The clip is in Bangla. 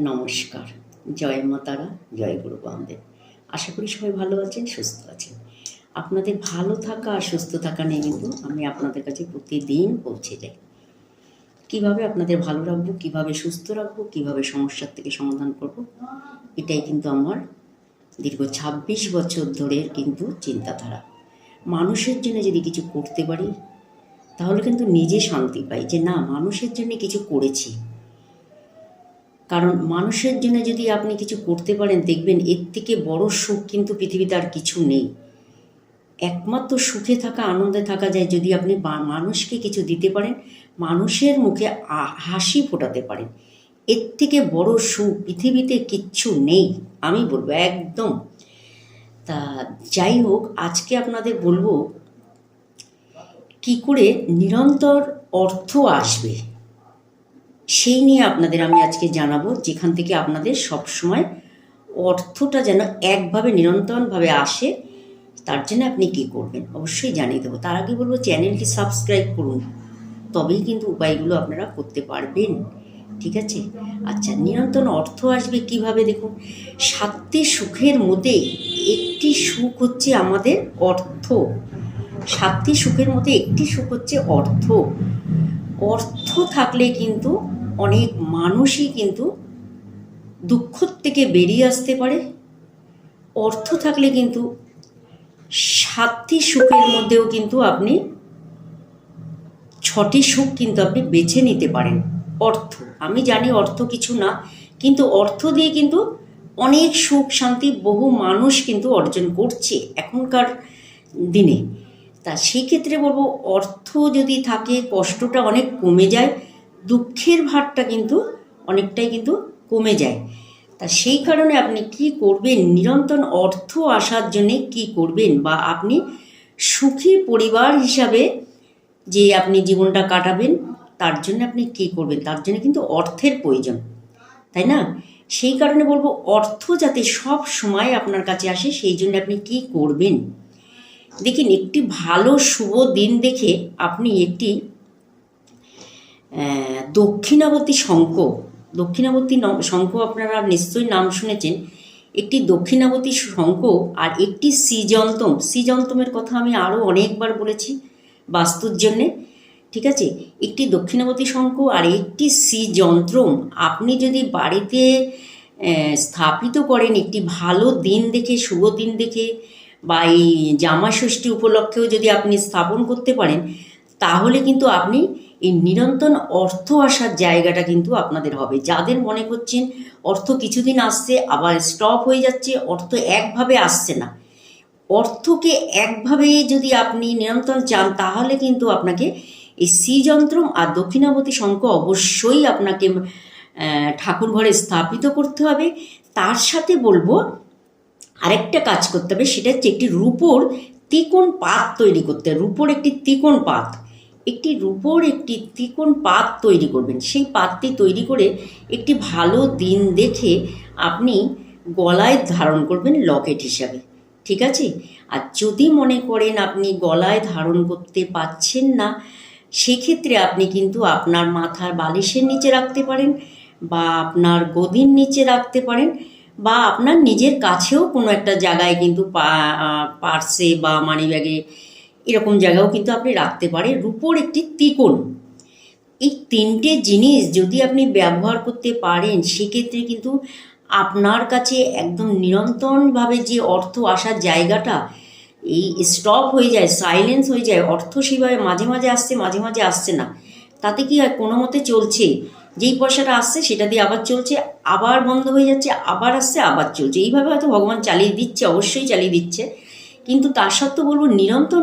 নমস্কার। জয় মাতারা জয় গুরু বামদেব। আশা করি সবাই ভালো আছেন, সুস্থ আছেন। আপনাদের ভালো থাকা আর সুস্থ থাকা নিয়ে কিন্তু আমি আপনাদের কাছে প্রতিদিন পৌঁছে যাই। কীভাবে আপনাদের ভালো রাখব, কীভাবে সুস্থ রাখব, কীভাবে সমস্যার থেকে সমাধান করব, এটাই কিন্তু আমার দীর্ঘ ছাব্বিশ বছর ধরে কিন্তু চিন্তাধারা। মানুষের জন্য যদি কিছু করতে পারি, তাহলে কিন্তু নিজে শান্তি পাই যে না, মানুষের জন্য কিছু করেছি। কারণ মানুষের জন্য যদি আপনি কিছু করতে পারেন, দেখবেন এর থেকে বড় সুখ কিন্তু পৃথিবীতে আর কিছু নেই। একমাত্র সুখে থাকা, আনন্দে থাকা যায় যদি আপনি মানুষকে কিছু দিতে পারেন, মানুষের মুখে হাসি ফোটাতে পারেন। এর থেকে বড় সুখ পৃথিবীতে কিচ্ছু নেই, আমি বলব একদম। তা যাই হোক, আজকে আপনাদের বলব কি করে নিরন্তর অর্থ আসবে। সেই নিয়ে আপনাদের আমি আজকে জানাব, যেখান থেকে আপনাদের সবসময় অর্থটা যেন একভাবে নিরন্তরভাবে আসে, তার জন্য আপনি কি করবেন অবশ্যই জানিয়ে দেবো। তার আগে বলব, চ্যানেলটি সাবস্ক্রাইব করুন, তবেই কিন্তু উপায়গুলো আপনারা করতে পারবেন, ঠিক আছে? আচ্ছা নিরন্তর অর্থ আসবে কীভাবে দেখুন সাতটি সুখের মধ্যে একটি সুখ হচ্ছে আমাদের অর্থ। সাতটি সুখের মধ্যে একটি সুখ হচ্ছে অর্থ। অর্থ থাকলে কিন্তু অনেক মানুষই কিন্তু দুঃখ থেকে বেরিয়ে আসতে পারে, অর্থ থাকলে কিন্তু সাতটি সুখের মধ্যেও কিন্তু আপনি ছটি সুখ কিন্তু আপনি বেছে নিতে পারেন। অর্থ, আমি জানি অর্থ কিছু না, কিন্তু অর্থ দিয়ে কিন্তু অনেক সুখ শান্তি বহু মানুষ কিন্তু অর্জন করছে এখনকার দিনে। তা সেই ক্ষেত্রে বলব, অর্থ যদি থাকে, কষ্টটা অনেক কমে যায় দুঃখের ভারটা কিন্তু অনেকটাই কিন্তু কমে যায়। তা সেই কারণে আপনি কি করবেন? নিরন্তর অর্থ আসার জন্যে কি করবেন? বা আপনি সুখী পরিবার হিসাবে যে আপনি জীবনটা কাটাবেন, তার জন্য আপনি কি করবেন? তার জন্য কিন্তু অর্থের প্রয়োজন, তাই না? সেই কারণে বলব, অর্থ যাতে সব সময় আপনার কাছে আসে, সেই জন্য আপনি কি করবেন? দেখুন, একটি ভালো, শুভ দিন দেখে আপনি একটি দক্ষিণাবতী শঙ্খ দক্ষিণাবতী শঙ্খ আপনারা নিশ্চয়ই নাম শুনেছেন। একটি দক্ষিণাবতী শঙ্খ আর একটি সিজন্তম, সিজন্তমের কথা আমি আরও অনেকবার বলেছি বাস্তুর জন্যে, ঠিক আছে? একটি দক্ষিণাবতী শঙ্খ আর একটি সিযন্ত্রম আপনি যদি বাড়িতে স্থাপিত করেন একটি ভালো দিন দেখে, শুভ দিন দেখে, বা এই জামা ষষ্ঠী উপলক্ষেও যদি আপনি স্থাপন করতে পারেন, তাহলে কিন্তু আপনি এই নিরন্তর অর্থ আসার জায়গাটা কিন্তু আপনাদের হবে। যাদের মনে করছেন অর্থ কিছুদিন আসছে, আবার স্টপ হয়ে যাচ্ছে, অর্থ একভাবে আসছে না। অর্থকে একভাবে যদি আপনি নিরন্তর চান, তাহলে কিন্তু আপনাকে এই শ্রীযন্ত্রম আর দক্ষিণাবতী শঙ্খ অবশ্যই আপনাকে ঠাকুর ঘরে স্থাপিত করতে হবে। তার সাথে বলব, আরেকটা কাজ করতে হবে, সেটা হচ্ছে একটি রূপোর তিকোণ পাত তৈরি করতে রূপোর একটি তিকোণ পাত। একটি রূপোর একটি ত্রিকোণ পাত তৈরি করবেন। সেই পাতটি তৈরি করে একটি ভালো দিন দেখে আপনি গলায় ধারণ করবেন লকেট হিসাবে। ঠিক আছে? আর যদি মনে করেন আপনি গলায় ধারণ করতে পাচ্ছেন না, সেক্ষেত্রে আপনি কিন্তু আপনার মাথার বালিশের নিচে রাখতে পারেন বা আপনার গদির নিচে রাখতে পারেন বা আপনার নিজের কাছেও কোনো একটা জায়গায় কিন্তু পার্সে বা মানি ব্যাগে এরকম জায়গাও কিন্তু আপনি রাখতে পারেন। রূপোর একটি তিকোণ এই তিনটে জিনিস যদি আপনি ব্যবহার করতে পারেন, সেক্ষেত্রে কিন্তু আপনার কাছে একদম নিরন্তরভাবে যে অর্থ আসার জায়গাটা, এই স্টপ হয়ে যায় সাইলেন্স হয়ে যায়, অর্থ সেভাবে মাঝে মাঝে আসছে, মাঝে মাঝে আসছে না। তাতে কি হয়, কোনো মতে চলছে, যেই পয়সাটা আসছে সেটা দিয়ে আবার চলছে, আবার বন্ধ হয়ে যাচ্ছে, আবার আসছে, আবার চলছে। এইভাবে হয়তো ভগবান চালিয়ে দিচ্ছে, অবশ্যই চালিয়ে দিচ্ছে। কিন্তু তার সত্ত্বেও বলব, নিরন্তর